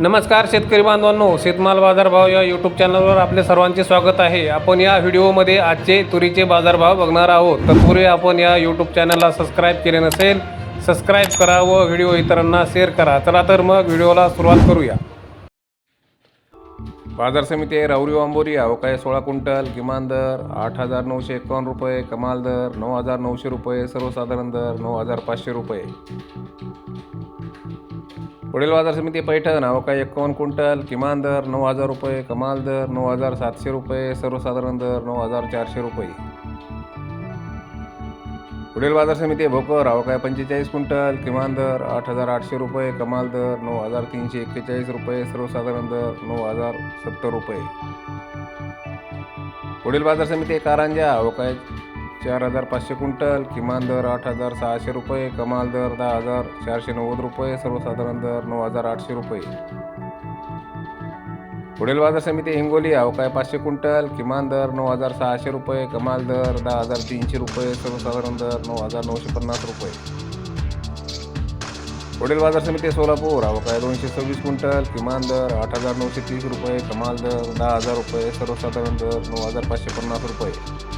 नमस्कार शेतकरी बांधवांनो शेतमाल बाजारभाव या यूट्यूब चॅनलवर आपले सर्वांचे स्वागत आहे. आपण या व्हिडिओमध्ये आजचे तुरीचे बाजारभाव बघणार आहोत. तत्पूर्वी आपण या यूट्यूब चॅनलला सबस्क्राईब केले नसेल सबस्क्राईब करा व व्हिडिओ इतरांना शेअर करा. चला तर मग व्हिडिओला सुरुवात करूया. बाजार समिती आहे राऊरी वांबोरी अवकाय सोळा क्विंटल किमान दर आठ हजार नऊशे एकावन्न रुपये कमाल दर नऊ हजार नऊशे रुपये सर्वसाधारण दर नऊ हजार पाचशे रुपये. पुढील बाजार समिती पैठण अवकाय एकावन्न क्विंटल किमान दर नऊ हजार रुपये कमाल दर नऊ हजार सातशे रुपये सर्वसाधारण दर नऊ हजार चारशे रुपये. पुढील बाजार समिती भोकर अवकाय पंचेचाळीस क्विंटल किमान दर आठ हजार आठशे रुपये कमाल दर नऊ हजार तीनशे एक्केचाळीस रुपये सर्वसाधारण दर नऊ हजार सत्तर रुपये. पुढील बाजार समिती आहे कारंजा अवकाय चार हजार पाचशे क्विंटल किमान दर आठ हजार सहाशे रुपये कमाल दर दहा हजार चारशे नव्वद रुपये सर्वसाधारण दर नऊ हजार आठशे रुपये. पुढील बाजार समिती हिंगोली अवकाय पाचशे क्विंटल किमान दर नऊ हजार सहाशे रुपये कमाल दर दहा हजार तीनशे रुपये सर्वसाधारण दर नऊ हजार नऊशे पन्नास रुपये. पुढील बाजार समिती सोलापूर अवकाय दोनशे सव्वीस क्विंटल किमान दर आठ हजार नऊशे तीस रुपये कमाल दर दहा हजार रुपये सर्वसाधारण दर नऊ हजार पाचशे पन्नास रुपये.